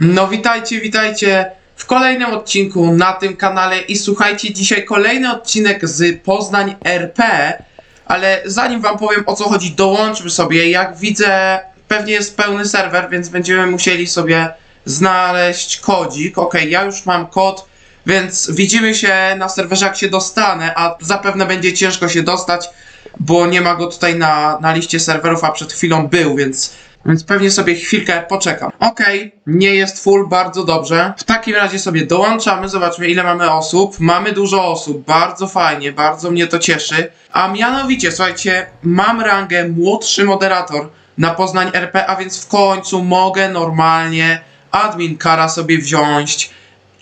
No witajcie, witajcie w kolejnym odcinku na tym kanale i słuchajcie, dzisiaj kolejny odcinek z Poznań RP, ale zanim wam powiem o co chodzi, dołączmy sobie, jak widzę pewnie jest pełny serwer, więc będziemy musieli sobie znaleźć kodzik, ok, ja już mam kod, więc widzimy się na serwerze jak się dostanę, a zapewne będzie ciężko się dostać, bo nie ma go tutaj na, na liście serwerów, a przed chwilą był, więc, więc pewnie sobie chwilkę poczekam. Okej, nie jest full, bardzo dobrze. W takim razie sobie dołączamy, zobaczmy ile mamy osób. Mamy dużo osób, bardzo fajnie, bardzo mnie to cieszy. A mianowicie, słuchajcie, mam rangę młodszy moderator na Poznań RP, a więc w końcu mogę normalnie admin kara sobie wziąć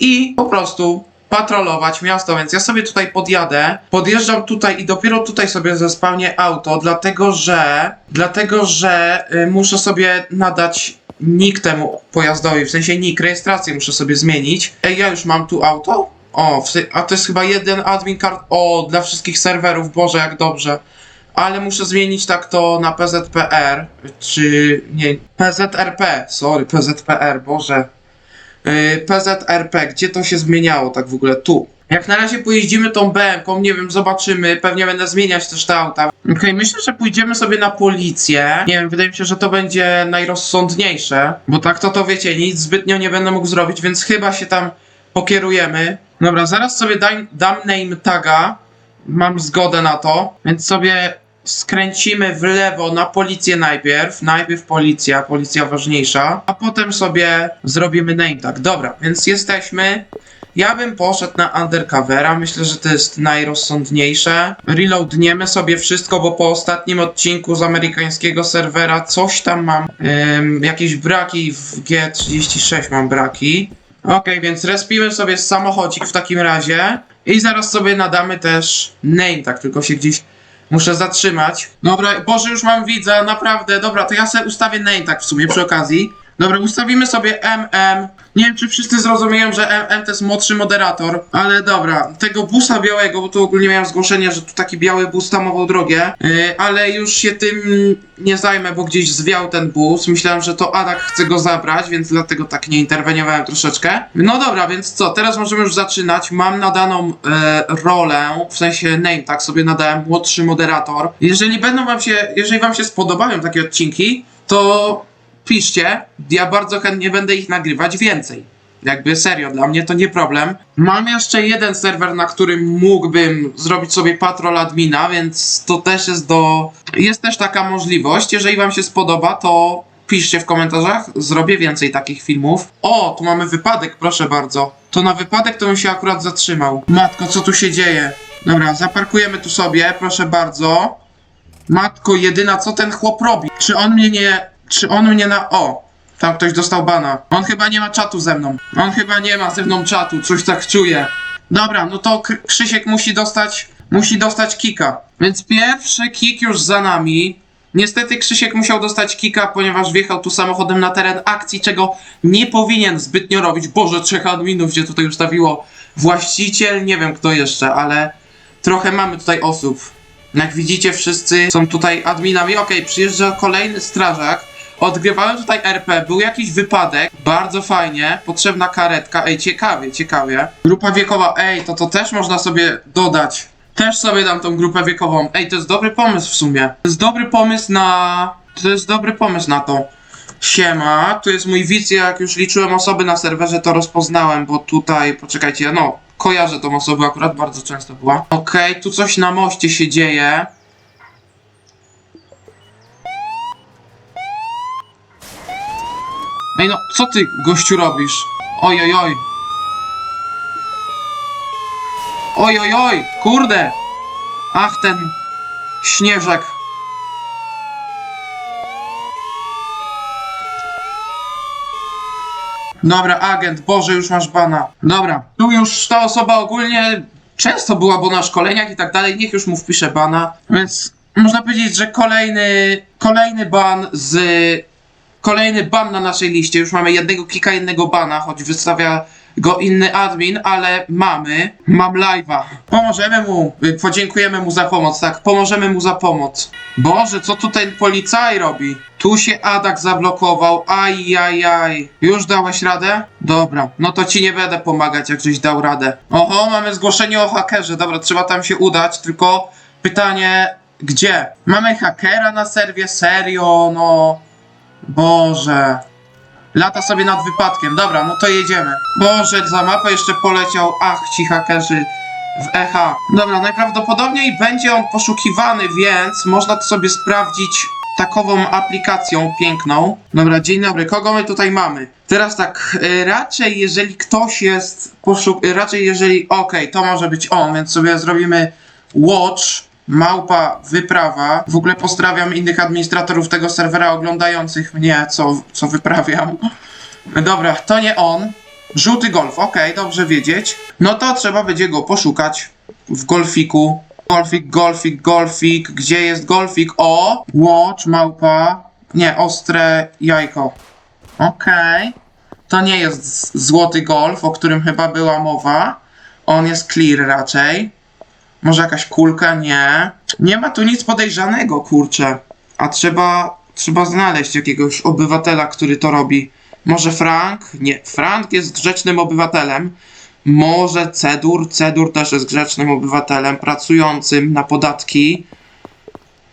i po prostu patrolować miasto, więc ja sobie tutaj podjadę, podjeżdżam tutaj i dopiero tutaj sobie zespawnię auto, dlatego że, dlatego że y, muszę sobie nadać nick temu pojazdowi, w sensie nick, rejestrację muszę sobie zmienić. Ej, ja już mam tu auto? O, a to jest chyba jeden admin card, o, dla wszystkich serwerów, Boże, jak dobrze. Ale muszę zmienić tak to na PZPR, czy nie, PZRP, sorry, PZPR, Boże. PZRP, gdzie to się zmieniało tak w ogóle? Tu. Jak na razie pojeździmy tą BM-ką, nie wiem, zobaczymy, pewnie będę zmieniać też te auta. Okej, myślę, że pójdziemy sobie na policję. Nie wiem, wydaje mi się, że to będzie najrozsądniejsze, bo tak to to wiecie, nic zbytnio nie będę mógł zrobić, więc chyba się tam pokierujemy. Dobra, zaraz sobie daj, dam name taga, mam zgodę na to, więc sobie skręcimy w lewo na policję najpierw. Najpierw policja, policja ważniejsza, a potem sobie zrobimy name tag. Dobra, więc jesteśmy. Ja bym poszedł na undercovera, myślę, że to jest najrozsądniejsze. Reloadniemy sobie wszystko, bo po ostatnim odcinku z amerykańskiego serwera coś tam mam, ym, jakieś braki w G36 mam braki. Okej, więc respimy sobie samochodzik w takim razie i zaraz sobie nadamy też name, tak tylko się gdzieś muszę zatrzymać. Dobra, Boże, już mam widza, naprawdę, dobra, to ja sobie ustawię name tak w sumie przy okazji. Dobra, ustawimy sobie MM. Nie wiem, czy wszyscy zrozumieją, że MM to jest młodszy moderator, ale dobra, tego busa białego, bo tu ogólnie miałem zgłoszenie, że tu taki biały bus tamował drogę, yy, ale już się tym nie zajmę, bo gdzieś zwiał ten bus. Myślałem, że to Adak chce go zabrać, więc dlatego tak nie interweniowałem troszeczkę. No dobra, więc co, teraz możemy już zaczynać. Mam nadaną e, rolę, w sensie name, tak sobie nadałem młodszy moderator. Jeżeli będą wam się, jeżeli wam się spodobają takie odcinki, to piszcie, ja bardzo chętnie będę ich nagrywać więcej. Jakby serio, dla mnie to nie problem. Mam jeszcze jeden serwer, na którym mógłbym zrobić sobie patrol admina, więc to też jest do. Jest też taka możliwość. Jeżeli Wam się spodoba, to piszcie w komentarzach, zrobię więcej takich filmów. O, tu mamy wypadek, proszę bardzo. To na wypadek to bym się akurat zatrzymał. Matko, co tu się dzieje? Dobra, zaparkujemy tu sobie, proszę bardzo. Matko jedyna, co ten chłop robi? Czy on mnie nie. Czy on mnie na. O! Tam ktoś dostał bana. On chyba nie ma czatu ze mną. On chyba nie ma ze mną czatu, coś tak czuję. Dobra, no to K- Krzysiek musi dostać. Musi dostać kika. Więc pierwszy kik już za nami. Niestety Krzysiek musiał dostać kika, ponieważ wjechał tu samochodem na teren akcji, czego nie powinien zbytnio robić. Boże, trzech adminów się tutaj ustawiło. Właściciel, nie wiem kto jeszcze, ale trochę mamy tutaj osób. Jak widzicie, wszyscy są tutaj adminami. Okej, przyjeżdża kolejny strażak. Odgrywałem tutaj RP, był jakiś wypadek, bardzo fajnie, potrzebna karetka, ej, ciekawie, ciekawie. Grupa wiekowa, ej, to to też można sobie dodać. Też sobie dam tą grupę wiekową. Ej, to jest dobry pomysł w sumie. To jest dobry pomysł na... To jest dobry pomysł na to. Siema, tu jest mój widz, jak już liczyłem osoby na serwerze, to rozpoznałem, bo tutaj, poczekajcie, no, kojarzę tą osobę, akurat bardzo często była. Okej, tu coś na moście się dzieje. Ej no, co ty, gościu, robisz? Oj, oj, oj. Oj, oj, oj, kurde. Ach, ten śnieżek. Dobra, agent, Boże, już masz bana. Dobra, tu już ta osoba ogólnie często była, bo na szkoleniach i tak dalej, niech już mu wpisze bana. Więc można powiedzieć, że kolejny, kolejny ban z... Kolejny ban na naszej liście. Już mamy jednego kika, jednego bana, choć wystawia go inny admin, ale mamy, mam live'a. Pomożemy mu, y, podziękujemy mu za pomoc, tak, pomożemy mu za pomoc. Boże, co tutaj policaj robi? Tu się Adak zablokował, aj, aj, aj. Już dałeś radę? Dobra, no to ci nie będę pomagać, jak żeś dał radę. Oho, mamy zgłoszenie o hakerze, dobra, trzeba tam się udać, tylko pytanie, gdzie? Mamy hakera na serwie, serio, no... Boże... Lata sobie nad wypadkiem. Dobra, no to jedziemy. Boże, za mapę jeszcze poleciał. Ach, ci hakerzy w EH. Dobra, najprawdopodobniej będzie on poszukiwany, więc można to sobie sprawdzić takową aplikacją piękną. Dobra, dzień dobry. Kogo my tutaj mamy? Teraz tak, y, raczej jeżeli ktoś jest poszuk... y, Raczej jeżeli... Okej, to może być on, więc sobie zrobimy watch Małpa wyprawa. W ogóle pozdrawiam innych administratorów tego serwera oglądających mnie, co, co wyprawiam. Dobra, to nie on. Żółty golf, okej, dobrze wiedzieć. No to trzeba będzie go poszukać w golfiku. Golfik, golfik, golfik. Gdzie jest golfik? O! Watch, małpa. Nie, ostre jajko. Okej. To nie jest złoty golf, o którym chyba była mowa. On jest clear raczej. Może jakaś kulka? Nie. Nie ma tu nic podejrzanego, kurczę. A trzeba, trzeba znaleźć jakiegoś obywatela, który to robi. Może Frank? Nie. Frank jest grzecznym obywatelem. Może Cedur? Cedur też jest grzecznym obywatelem, pracującym na podatki.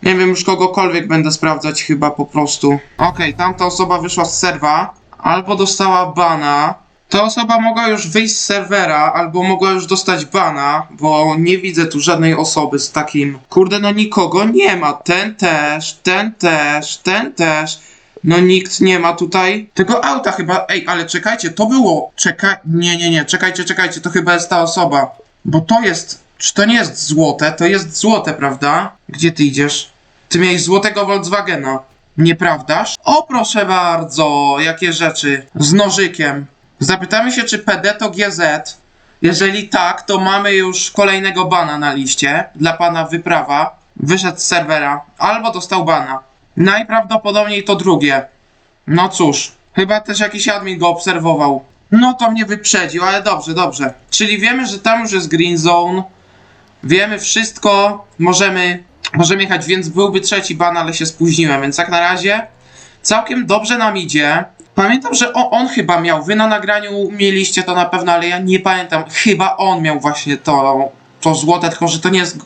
Nie wiem, już kogokolwiek będę sprawdzać chyba po prostu. Okej, tamta osoba wyszła z serwa. Albo dostała bana. Ta osoba mogła już wyjść z serwera, albo mogła już dostać bana, bo nie widzę tu żadnej osoby z takim. Kurde, no nikogo nie ma. Ten też, ten też, ten też. No nikt nie ma tutaj tego auta chyba. Ej, ale czekajcie, to było. Czekaj. Nie, nie, nie, czekajcie, czekajcie, to chyba jest ta osoba. Bo to jest. Czy to nie jest złote? To jest złote, prawda? Gdzie ty idziesz? Ty miałeś złotego Volkswagena. Nieprawdaż? O, proszę bardzo, jakie rzeczy. Z nożykiem. Zapytamy się, czy PD to GZ. Jeżeli tak, to mamy już kolejnego bana na liście. Dla pana wyprawa. Wyszedł z serwera. Albo dostał bana. Najprawdopodobniej to drugie. No cóż, chyba też jakiś admin go obserwował. No to mnie wyprzedził, ale dobrze, dobrze. Czyli wiemy, że tam już jest green zone. Wiemy wszystko. Możemy, możemy jechać, więc byłby trzeci ban, ale się spóźniłem, więc jak na razie całkiem dobrze nam idzie. Pamiętam, że o, on chyba miał, wy na nagraniu mieliście to na pewno, ale ja nie pamiętam. Chyba on miał właśnie to, to złote, tylko że to nie jest,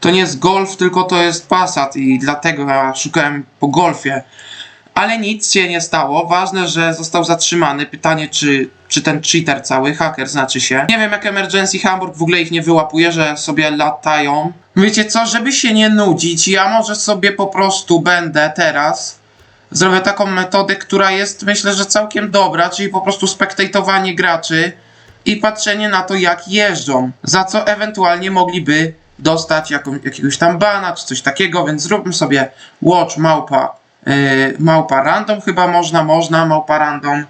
to nie jest Golf, tylko to jest Passat i dlatego ja szukałem po Golfie. Ale nic się nie stało. Ważne, że został zatrzymany. Pytanie, czy, czy ten cheater cały, haker znaczy się. Nie wiem, jak Emergency Hamburg w ogóle ich nie wyłapuje, że sobie latają. Wiecie co, żeby się nie nudzić, ja może sobie po prostu będę teraz zrobię taką metodę, która jest myślę, że całkiem dobra, czyli po prostu spektatowanie graczy i patrzenie na to, jak jeżdżą. Za co ewentualnie mogliby dostać jaką, jakiegoś tam bana czy coś takiego, więc zróbmy sobie watch małpa, yy, małpa random, chyba można, można, małpa random.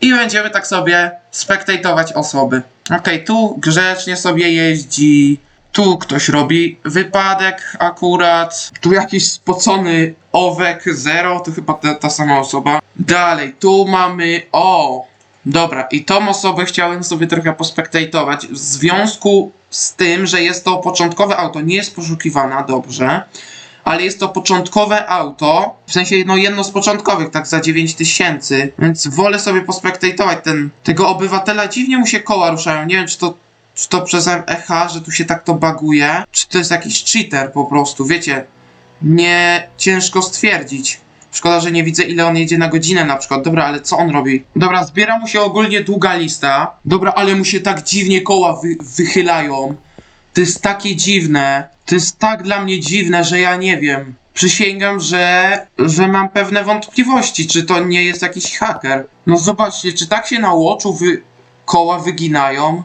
I będziemy tak sobie spektatować osoby. Okej, tu grzecznie sobie jeździ. Tu ktoś robi wypadek akurat. Tu jakiś spocony owek zero, to chyba ta, ta sama osoba. Dalej, tu mamy. O! Dobra, i tą osobę chciałem sobie trochę pospektatować. W związku z tym, że jest to początkowe auto, nie jest poszukiwana dobrze, ale jest to początkowe auto, w sensie no jedno z początkowych, tak za 9000, więc wolę sobie pospektatować ten, tego obywatela. Dziwnie mu się koła ruszają, nie wiem czy to, czy to przez EH, że tu się tak to baguje, czy to jest jakiś cheater po prostu, wiecie, nie ciężko stwierdzić. Szkoda, że nie widzę ile on jedzie na godzinę na przykład. Dobra, ale co on robi? Dobra, zbiera mu się ogólnie długa lista. Dobra, ale mu się tak dziwnie koła wy wychylają. To jest takie dziwne. To jest tak dla mnie dziwne, że ja nie wiem. Przysięgam, że, że mam pewne wątpliwości, czy to nie jest jakiś haker. No zobaczcie, czy tak się na łoczu wy koła wyginają?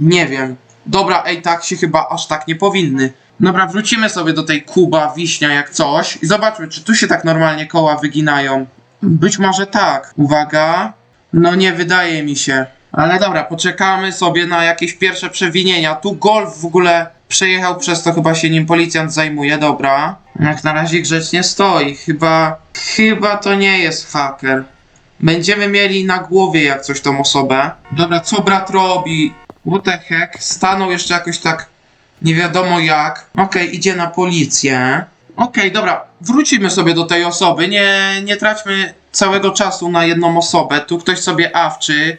Nie wiem. Dobra, ej, tak się chyba aż tak nie powinny. Dobra, wrócimy sobie do tej Kuba, Wiśnia, jak coś i zobaczmy, czy tu się tak normalnie koła wyginają. Być może tak. Uwaga. No nie wydaje mi się. Ale dobra, poczekamy sobie na jakieś pierwsze przewinienia. Tu Golf w ogóle przejechał przez to, chyba się nim policjant zajmuje, dobra. Jak na razie grzecznie stoi. Chyba, chyba to nie jest haker. Będziemy mieli na głowie jak coś tą osobę. Dobra, co brat robi? What the heck? Stanął jeszcze jakoś tak nie wiadomo jak. Okej, idzie na policję. Okej, dobra, wrócimy sobie do tej osoby. Nie, nie traćmy całego czasu na jedną osobę. Tu ktoś sobie awczy.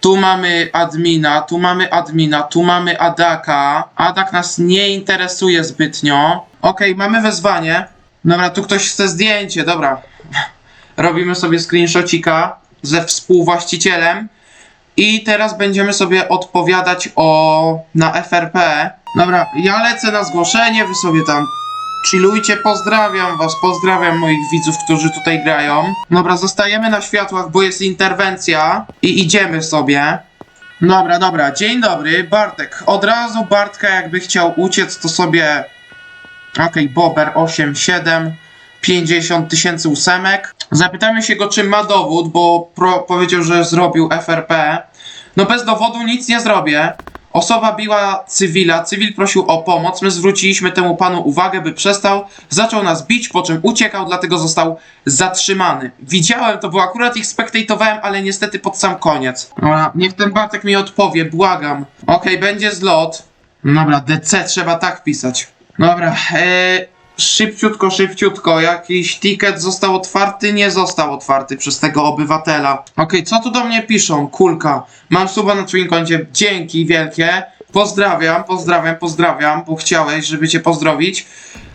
Tu mamy admina, tu mamy admina, tu mamy Adaka. Adak nas nie interesuje zbytnio. Okej, mamy wezwanie. Dobra, tu ktoś chce zdjęcie, dobra. Robimy sobie screenshotika ze współwłaścicielem. I teraz będziemy sobie odpowiadać o na FRP. Dobra, ja lecę na zgłoszenie, wy sobie tam chillujcie, pozdrawiam was, pozdrawiam moich widzów, którzy tutaj grają. Dobra, zostajemy na światłach, bo jest interwencja i idziemy sobie. Dobra, dobra, dzień dobry, Bartek. Od razu Bartka jakby chciał uciec, to sobie... Okej, Bober 87, 50 tysięcy ósemek. Zapytamy się go, czy ma dowód, bo powiedział, że zrobił FRP. No bez dowodu nic nie zrobię. Osoba biła cywila, cywil prosił o pomoc, my zwróciliśmy temu panu uwagę, by przestał, zaczął nas bić, po czym uciekał, dlatego został zatrzymany. Widziałem, to było akurat ich spektejtowałem, ale niestety pod sam koniec. Dobra, niech ten Bartek mi odpowie, błagam. Okej, będzie zlot. Dobra, DC trzeba tak pisać. Dobra, eee, szybciutko, szybciutko, jakiś ticket został otwarty, nie został otwarty przez tego obywatela. Okej, co tu do mnie piszą? Kulka. Mam suba na twoim koncie, dzięki wielkie. Pozdrawiam, pozdrawiam, pozdrawiam, bo chciałeś, żeby cię pozdrowić.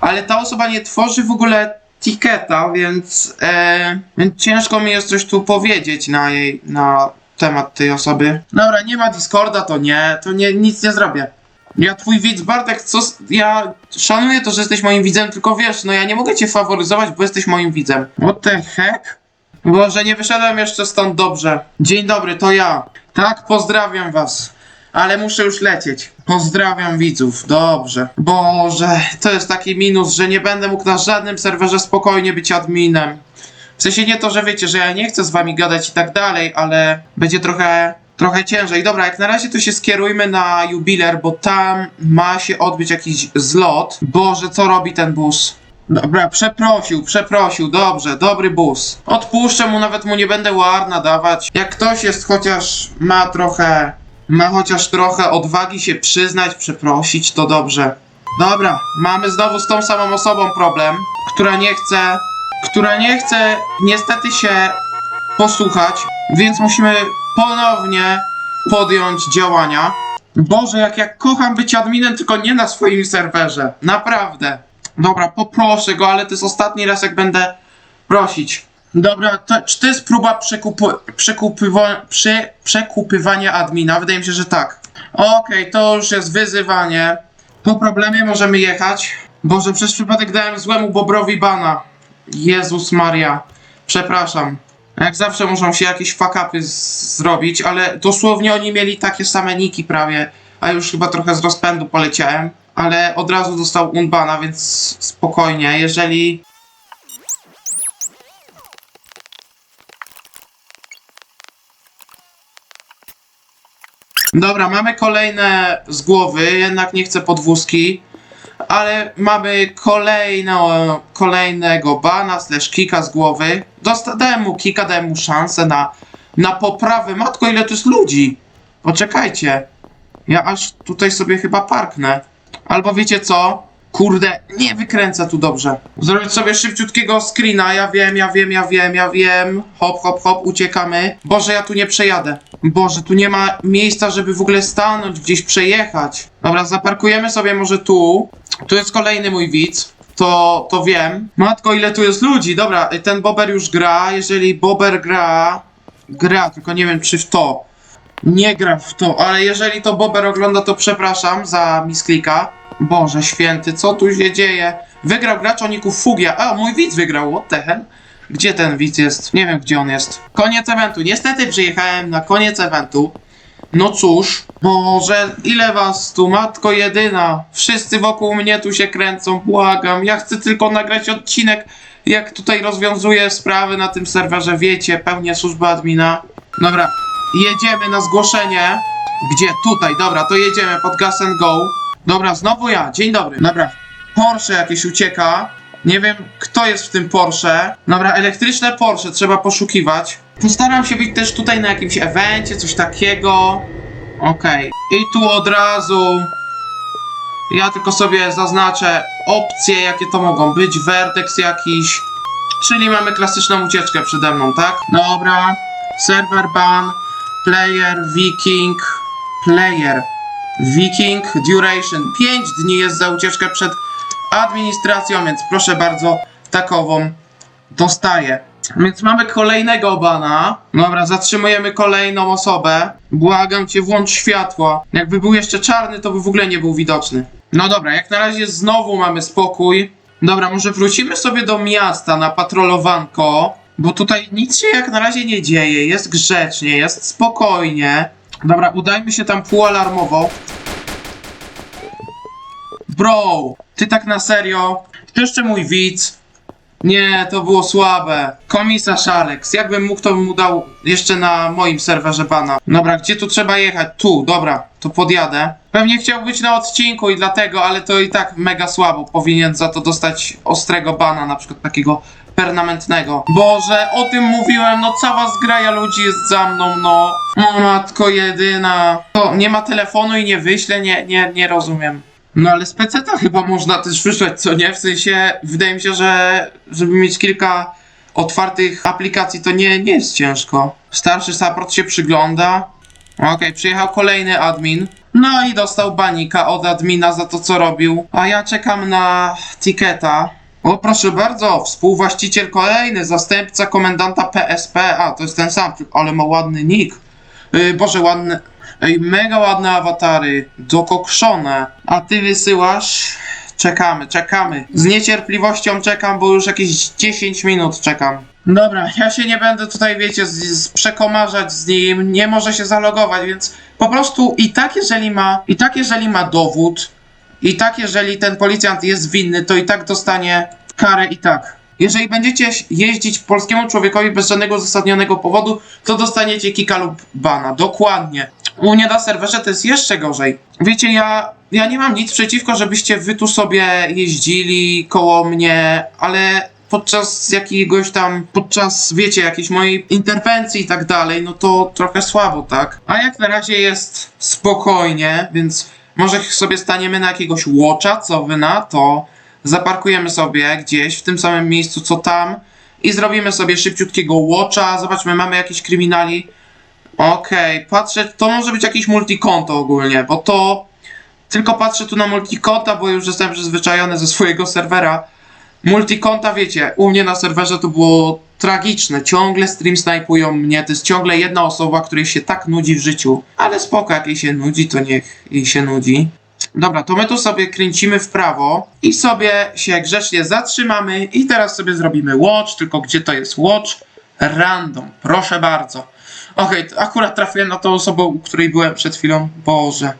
Ale ta osoba nie tworzy w ogóle tiketa, więc, e, więc ciężko mi jest coś tu powiedzieć na jej, na temat tej osoby. Dobra, nie ma Discorda, to nie, to nie, nic nie zrobię. Ja twój widz, Bartek, co, s- ja szanuję to, że jesteś moim widzem, tylko wiesz, no ja nie mogę cię faworyzować, bo jesteś moim widzem. What the heck? Boże, nie wyszedłem jeszcze stąd dobrze. Dzień dobry, to ja. Tak, pozdrawiam was. Ale muszę już lecieć. Pozdrawiam widzów, dobrze. Boże, to jest taki minus, że nie będę mógł na żadnym serwerze spokojnie być adminem. W sensie nie to, że wiecie, że ja nie chcę z wami gadać i tak dalej, ale będzie trochę, trochę ciężej. Dobra, jak na razie to się skierujmy na jubiler, bo tam ma się odbyć jakiś zlot. Boże, co robi ten bus? Dobra, przeprosił, przeprosił, dobrze, dobry bus. Odpuszczę mu, nawet mu nie będę warna dawać. Jak ktoś jest chociaż, ma trochę, ma chociaż trochę odwagi się przyznać, przeprosić, to dobrze. Dobra, mamy znowu z tą samą osobą problem, która nie chce, która nie chce niestety się posłuchać, więc musimy ponownie podjąć działania. Boże, jak ja kocham być adminem, tylko nie na swoim serwerze. Naprawdę. Dobra, poproszę go, ale to jest ostatni raz, jak będę prosić. Dobra, to, czy to jest próba przekupywania admina? Wydaje mi się, że tak. Okej, to już jest wyzywanie. Po problemie możemy jechać. Boże, przez przypadek dałem złemu Bobrowi bana. Jezus Maria. Przepraszam. Jak zawsze muszą się jakieś fakapy zrobić, ale dosłownie oni mieli takie same niki prawie, a już chyba trochę z rozpędu poleciałem, ale od razu dostał unbana, więc spokojnie, jeżeli... Dobra, mamy kolejne z głowy, jednak nie chcę podwózki, ale mamy kolejno, kolejnego bana slash kika z głowy. Dosta, mu kika, dałem mu szansę na, na poprawę. Matko, ile tu jest ludzi? Poczekajcie. Ja aż tutaj sobie chyba parknę. Albo wiecie co? Kurde, nie wykręcę tu dobrze. Zrobić sobie szybciutkiego screena. Ja wiem, ja wiem, ja wiem, ja wiem. Hop, hop, hop, uciekamy. Boże, ja tu nie przejadę. Boże, tu nie ma miejsca, żeby w ogóle stanąć, gdzieś przejechać. Dobra, zaparkujemy sobie może tu. Tu jest kolejny mój widz. To, to wiem. Matko, ile tu jest ludzi. Dobra, ten Bober już gra. Jeżeli Bober gra... Gra, tylko nie wiem czy w to. Nie gra w to, ale jeżeli to Bober ogląda, to przepraszam za misklika. Boże święty, co tu się dzieje? Wygrał gracz o niku Fugia. A, mój widz wygrał, what the hell? Gdzie ten widz jest? Nie wiem, gdzie on jest. Koniec eventu. Niestety przyjechałem na koniec eventu. No cóż, Boże, ile was tu, matko jedyna. Wszyscy wokół mnie tu się kręcą, błagam. Ja chcę tylko nagrać odcinek, jak tutaj rozwiązuję sprawy na tym serwerze, wiecie, pełnię służbę admina. Dobra, jedziemy na zgłoszenie. Gdzie? Tutaj, dobra, to jedziemy pod Gas and Go. Dobra, znowu ja, dzień dobry. Dobra, Porsche jakieś ucieka. Nie wiem, kto jest w tym Porsche. Dobra, elektryczne Porsche trzeba poszukiwać. Postaram się być też tutaj na jakimś evencie, coś takiego. Okej. I tu od razu ja tylko sobie zaznaczę opcje, jakie to mogą być. Vertex jakiś. Czyli mamy klasyczną ucieczkę przede mną, tak? Dobra. Server ban, player, viking, player, viking, duration. 5 dni jest za ucieczkę przed administracją, więc proszę bardzo, takową dostaję. Więc mamy kolejnego bana. Dobra, zatrzymujemy kolejną osobę. Błagam cię, włącz światło. Jakby był jeszcze czarny, to by w ogóle nie był widoczny. No dobra, jak na razie znowu mamy spokój. Dobra, może wrócimy sobie do miasta na patrolowanko, bo tutaj nic się jak na razie nie dzieje. Jest grzecznie, jest spokojnie. Dobra, udajmy się tam półalarmowo. Bro, ty tak na serio? Jeszcze mój widz. Nie, to było słabe. Komisarz Alex, jakbym mógł, to bym mu dał jeszcze na moim serwerze bana. Dobra, gdzie tu trzeba jechać? Tu, dobra, to podjadę. Pewnie chciał być na odcinku i dlatego, ale to i tak mega słabo. Powinien za to dostać ostrego bana, na przykład takiego permanentnego. Boże, o tym mówiłem, no cała zgraja ludzi jest za mną, no. O matko jedyna. To nie ma telefonu i nie wyślę, nie, nie, nie rozumiem. No ale z PC chyba można też wysłać, co nie? W sensie, wydaje mi się, że żeby mieć kilka otwartych aplikacji, to nie, nie jest ciężko. Starszy support się przygląda. Okej, przyjechał kolejny admin. No i dostał banika od admina za to, co robił. A ja czekam na tiketa. O, proszę bardzo, współwłaściciel kolejny, zastępca komendanta PSP. A, to jest ten sam, ale ma ładny nick. Yy, Boże, ładny. Ej, mega ładne awatary, dokokszone. A ty wysyłasz? Czekamy, czekamy. Z niecierpliwością czekam, bo już jakieś 10 minut czekam. Dobra, ja się nie będę tutaj, wiecie, z, z przekomarzać z nim, nie może się zalogować, więc po prostu i tak jeżeli ma, i tak jeżeli ma dowód, i tak jeżeli ten policjant jest winny, to i tak dostanie karę i tak. Jeżeli będziecie jeździć polskiemu człowiekowi bez żadnego uzasadnionego powodu, to dostaniecie kika lub bana. Dokładnie. U mnie na serwerze to jest jeszcze gorzej. Wiecie, ja, ja nie mam nic przeciwko, żebyście wy tu sobie jeździli koło mnie, ale podczas jakiegoś tam, podczas, wiecie, jakiejś mojej interwencji i tak dalej, no to trochę słabo, tak? A jak na razie jest spokojnie, więc może sobie staniemy na jakiegoś watcha, co wy na to? Zaparkujemy sobie gdzieś w tym samym miejscu, co tam i zrobimy sobie szybciutkiego watcha. Zobaczmy, mamy jakieś kryminali. Okej, patrzę, to może być jakieś multikonto ogólnie, bo to tylko patrzę tu na multikonta, bo już jestem przyzwyczajony ze swojego serwera. Multikonta, wiecie, u mnie na serwerze to było tragiczne. Ciągle stream snajpują mnie, to jest ciągle jedna osoba, której się tak nudzi w życiu. Ale spoko, jak jej się nudzi, to niech jej się nudzi. Dobra, to my tu sobie kręcimy w prawo i sobie się grzecznie zatrzymamy i teraz sobie zrobimy watch, tylko gdzie to jest watch? Random, proszę bardzo. Okej, to akurat trafiłem na tą osobę, u której byłem przed chwilą. Boże,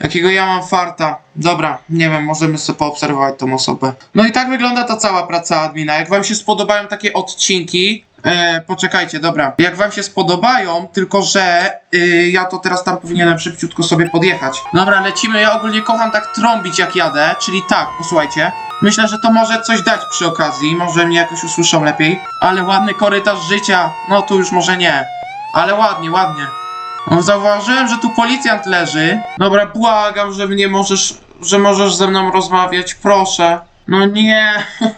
jakiego ja mam farta. Dobra, nie wiem, możemy sobie poobserwować tą osobę. No i tak wygląda ta cała praca admina. Jak wam się spodobają takie odcinki, e, poczekajcie, dobra. Jak wam się spodobają, tylko że y, ja to teraz tam powinienem szybciutko sobie podjechać. Dobra, lecimy. Ja ogólnie kocham tak trąbić jak jadę, czyli tak, posłuchajcie. Myślę, że to może coś dać przy okazji, może mnie jakoś usłyszą lepiej. Ale ładny korytarz życia, no tu już może nie. Ale ładnie, ładnie. No, zauważyłem, że tu policjant leży. Dobra, błagam, że mnie możesz, że możesz ze mną rozmawiać, proszę. No nie,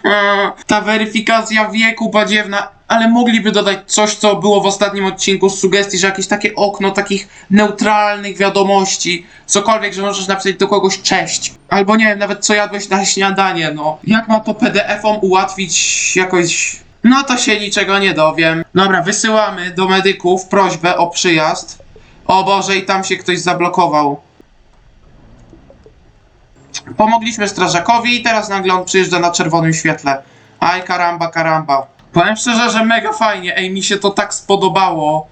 ta weryfikacja wieku badziewna, ale mogliby dodać coś, co było w ostatnim odcinku z sugestii, że jakieś takie okno takich neutralnych wiadomości, cokolwiek, że możesz napisać do kogoś cześć. Albo nie wiem, nawet co jadłeś na śniadanie, no. Jak ma to PDF-om ułatwić jakoś no to się niczego nie dowiem. Dobra, wysyłamy do medyków prośbę o przyjazd. O Boże, i tam się ktoś zablokował. Pomogliśmy strażakowi i teraz nagle on przyjeżdża na czerwonym świetle. Aj, karamba, karamba. Powiem szczerze, że mega fajnie. Ej, mi się to tak spodobało.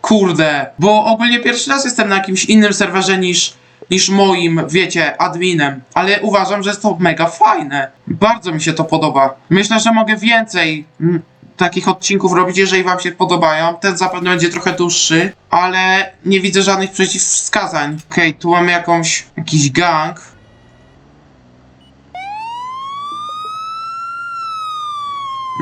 Kurde. Bo ogólnie pierwszy raz jestem na jakimś innym serwerze niż, niż moim, wiecie, adminem. Ale uważam, że jest to mega fajne. Bardzo mi się to podoba. Myślę, że mogę więcej takich odcinków robić, jeżeli wam się podobają. Ten zapewne będzie trochę dłuższy, ale nie widzę żadnych przeciwwskazań. Okej, tu mamy jakąś, jakiś gang.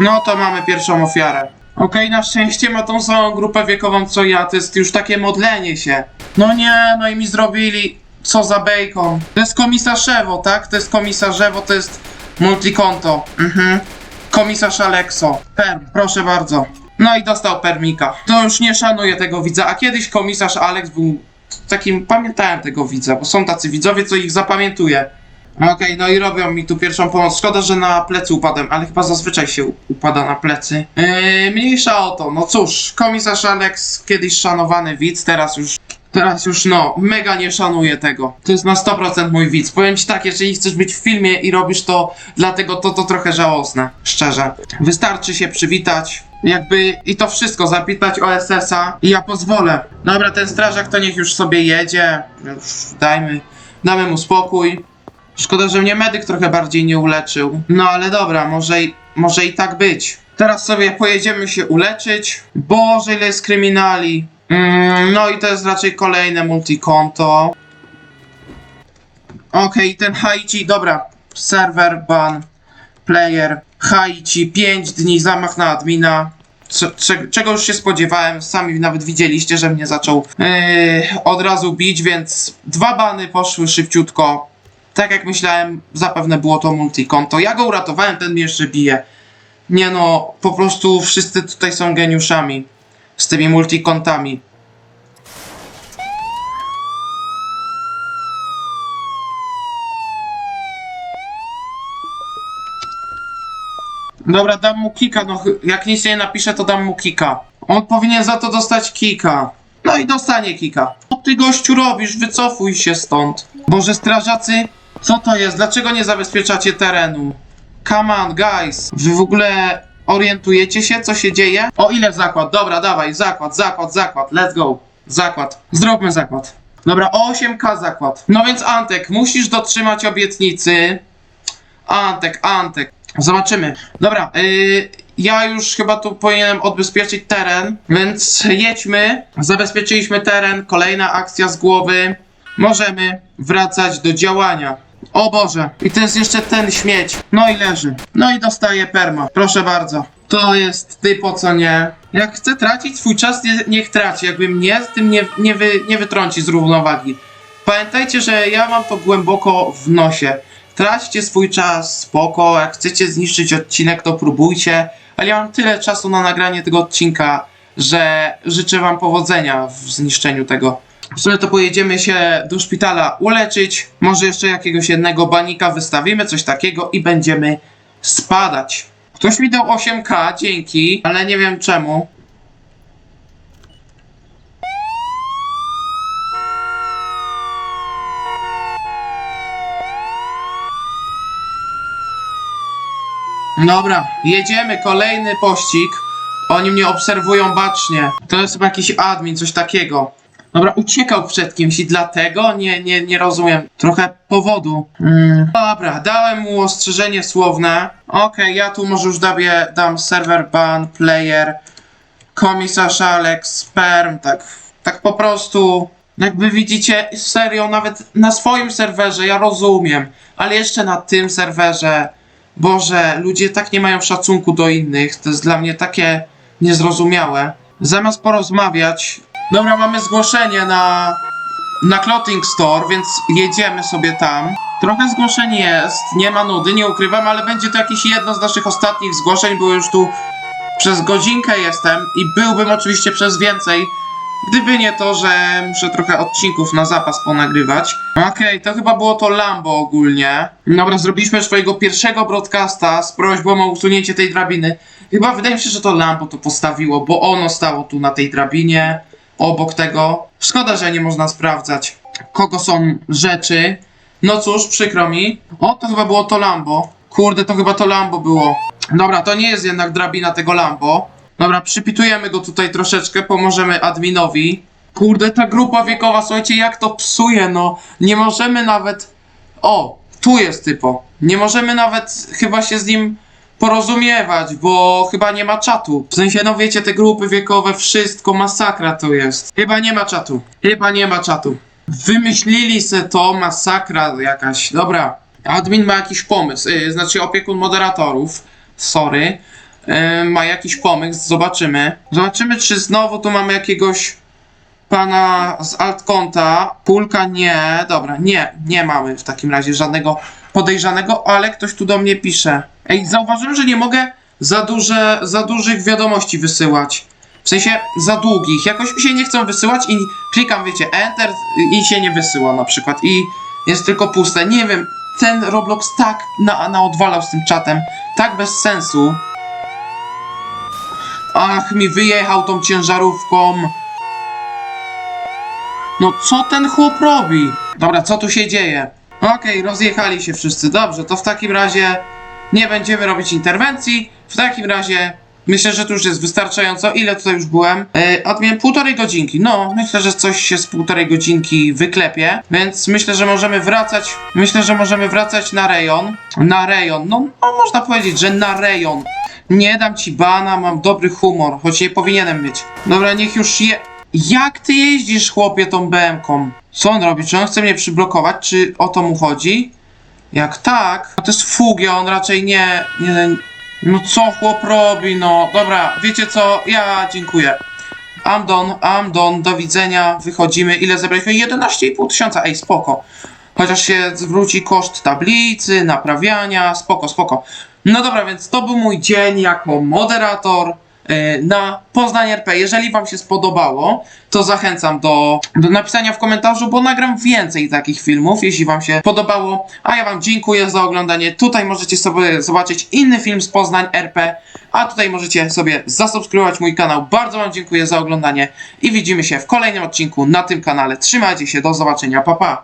No to mamy pierwszą ofiarę. Okej, na szczęście ma tą samą grupę wiekową co ja, to jest już takie modlenie się. No nie, no i mi zrobili... Co za bacon. To jest komisarzewo, tak? To jest komisarzewo, to jest multikonto. Mhm. Komisarz Alexo. Perm, proszę bardzo. No i dostał permika. To już nie szanuję tego widza, a kiedyś komisarz Alex był takim... Pamiętałem tego widza, bo są tacy widzowie, co ich zapamiętuje. Okej, no i robią mi tu pierwszą pomoc. Szkoda, że na plecy upadłem, ale chyba zazwyczaj się upada na plecy. Yy, mniejsza o to. No cóż, komisarz Alex, kiedyś szanowany widz, teraz już. Teraz już no, mega nie szanuję tego. To jest na 100% mój widz. Powiem ci tak, jeżeli chcesz być w filmie i robisz to dlatego, to to trochę żałosne. Szczerze. Wystarczy się przywitać. Jakby i to wszystko, zapytać o SS-a i ja pozwolę. Dobra, ten strażak to niech już sobie jedzie. Już dajmy, damy mu spokój. Szkoda, że mnie medyk trochę bardziej nie uleczył. No ale dobra, może może i tak być. Teraz sobie pojedziemy się uleczyć. Boże, ile jest kryminali. Mm, no i to jest raczej kolejne multikonto. Okej, ten Haiti, dobra. Server, ban, player, Haiti, 5 dni, zamach na admina. Cze- cze- czego już się spodziewałem, sami nawet widzieliście, że mnie zaczął yy, od razu bić, więc dwa bany poszły szybciutko. Tak jak myślałem, zapewne było to multikonto. Ja go uratowałem, ten mnie jeszcze bije. Nie no, po prostu wszyscy tutaj są geniuszami. Z tymi multikontami. Dobra, dam mu kika, no jak nic nie napisze, to dam mu kika. On powinien za to dostać kika. No i dostanie kika. Co ty gościu robisz? Wycofuj się stąd. Boże, strażacy, co to jest? Dlaczego nie zabezpieczacie terenu? Come on, guys. Wy w ogóle orientujecie się, co się dzieje? O ile zakład? Dobra, dawaj, zakład, zakład, zakład. Let's go. Zakład. Zróbmy zakład. Dobra, o 8k zakład. No więc Antek, musisz dotrzymać obietnicy. Antek, Antek. Zobaczymy. Dobra, yy, ja już chyba tu powinienem odbezpieczyć teren, więc jedźmy. Zabezpieczyliśmy teren, kolejna akcja z głowy. Możemy wracać do działania. O Boże, i to jest jeszcze ten śmieć. No i leży. No i dostaje perma. Proszę bardzo. To jest typo, co nie. Jak chce tracić swój czas, nie, niech traci. Jakby mnie z tym nie, nie, wy, nie wytrąci z równowagi. Pamiętajcie, że ja mam to głęboko w nosie. Traćcie swój czas, spoko. Jak chcecie zniszczyć odcinek, to próbujcie. Ale ja mam tyle czasu na nagranie tego odcinka, że życzę wam powodzenia w zniszczeniu tego. W sumie to pojedziemy się do szpitala uleczyć. Może jeszcze jakiegoś jednego banika wystawimy, coś takiego i będziemy spadać. Ktoś mi dał 8k, dzięki, ale nie wiem czemu. Dobra, jedziemy, kolejny pościg. Oni mnie obserwują bacznie. To jest chyba jakiś admin, coś takiego. Dobra, uciekał przed kimś i dlatego nie, nie, nie rozumiem. Trochę powodu. Mm. Dobra, dałem mu ostrzeżenie słowne. Okej, ja tu może już daję, dam server ban, player, komisarz Alex, sperm, tak, tak po prostu. Jakby widzicie, serio, nawet na swoim serwerze ja rozumiem, ale jeszcze na tym serwerze, Boże, ludzie tak nie mają szacunku do innych, to jest dla mnie takie niezrozumiałe. Zamiast porozmawiać, dobra, mamy zgłoszenie na, na Clothing Store, więc jedziemy sobie tam. Trochę zgłoszeń jest, nie ma nudy, nie ukrywam, ale będzie to jakieś jedno z naszych ostatnich zgłoszeń, bo już tu przez godzinkę jestem i byłbym oczywiście przez więcej, gdyby nie to, że muszę trochę odcinków na zapas ponagrywać. Okej, to chyba było to Lambo ogólnie. Dobra, zrobiliśmy swojego pierwszego broadcasta z prośbą o usunięcie tej drabiny. Chyba wydaje mi się, że to Lambo to postawiło, bo ono stało tu na tej drabinie, obok tego. Szkoda, że nie można sprawdzać, kogo są rzeczy. No cóż, przykro mi. O, to chyba było to Lambo. Kurde, to chyba to Lambo było. Dobra, to nie jest jednak drabina tego Lambo. Dobra, przypitujemy go tutaj troszeczkę, pomożemy adminowi. Kurde, ta grupa wiekowa, słuchajcie, jak to psuje, no. Nie możemy nawet... O, tu jest typo. Nie możemy nawet chyba się z nim porozumiewać, bo chyba nie ma czatu. W sensie, no wiecie, te grupy wiekowe, wszystko, masakra to jest. Chyba nie ma czatu. Chyba nie ma czatu. Wymyślili se to, masakra jakaś. Dobra, admin ma jakiś pomysł, yy, znaczy opiekun moderatorów, sorry. e, ma jakiś pomysł, zobaczymy. Zobaczymy, czy znowu tu mamy jakiegoś pana z altkonta. Pulka nie, dobra, nie, nie mamy w takim razie żadnego podejrzanego, ale ktoś tu do mnie pisze. Ej, zauważyłem, że nie mogę za duże, za dużych wiadomości wysyłać. W sensie za długich. Jakoś mi się nie chcą wysyłać i klikam, wiecie, enter i się nie wysyła na przykład. I jest tylko puste. Nie wiem, ten Roblox tak na, na odwalał z tym czatem. Tak bez sensu. Ach, mi wyjechał tą ciężarówką. No co ten chłop robi? Dobra, co tu się dzieje? Okej, rozjechali się wszyscy. Dobrze, to w takim razie nie będziemy robić interwencji. W takim razie myślę, że tu już jest wystarczająco. Ile tutaj już byłem? Yy, półtorej godzinki. No, myślę, że coś się z półtorej godzinki wyklepie. Więc myślę, że możemy wracać. Myślę, że możemy wracać na rejon. Na rejon. No, no można powiedzieć, że na rejon. Nie dam ci bana, mam dobry humor, choć nie powinienem mieć. Dobra, niech już je. Jak ty jeździsz, chłopie, tą BM-ką? Co on robi? Czy on chce mnie przyblokować? Czy o to mu chodzi? Jak tak, to jest fugia, on raczej nie, nie... No co chłop robi, no. Dobra, wiecie co? Ja dziękuję. I'm done, do widzenia, wychodzimy. Ile zebraliśmy? 11,5 tysiąca, ej, spoko. Chociaż się zwróci koszt tablicy, naprawiania, spoko, spoko. No dobra, więc to był mój dzień jako moderator na Poznań RP. Jeżeli Wam się spodobało, to zachęcam do, do napisania w komentarzu, bo nagram więcej takich filmów, jeśli Wam się podobało. A ja Wam dziękuję za oglądanie. Tutaj możecie sobie zobaczyć inny film z Poznań RP, a tutaj możecie sobie zasubskrybować mój kanał. Bardzo Wam dziękuję za oglądanie i widzimy się w kolejnym odcinku na tym kanale. Trzymajcie się, do zobaczenia, pa pa!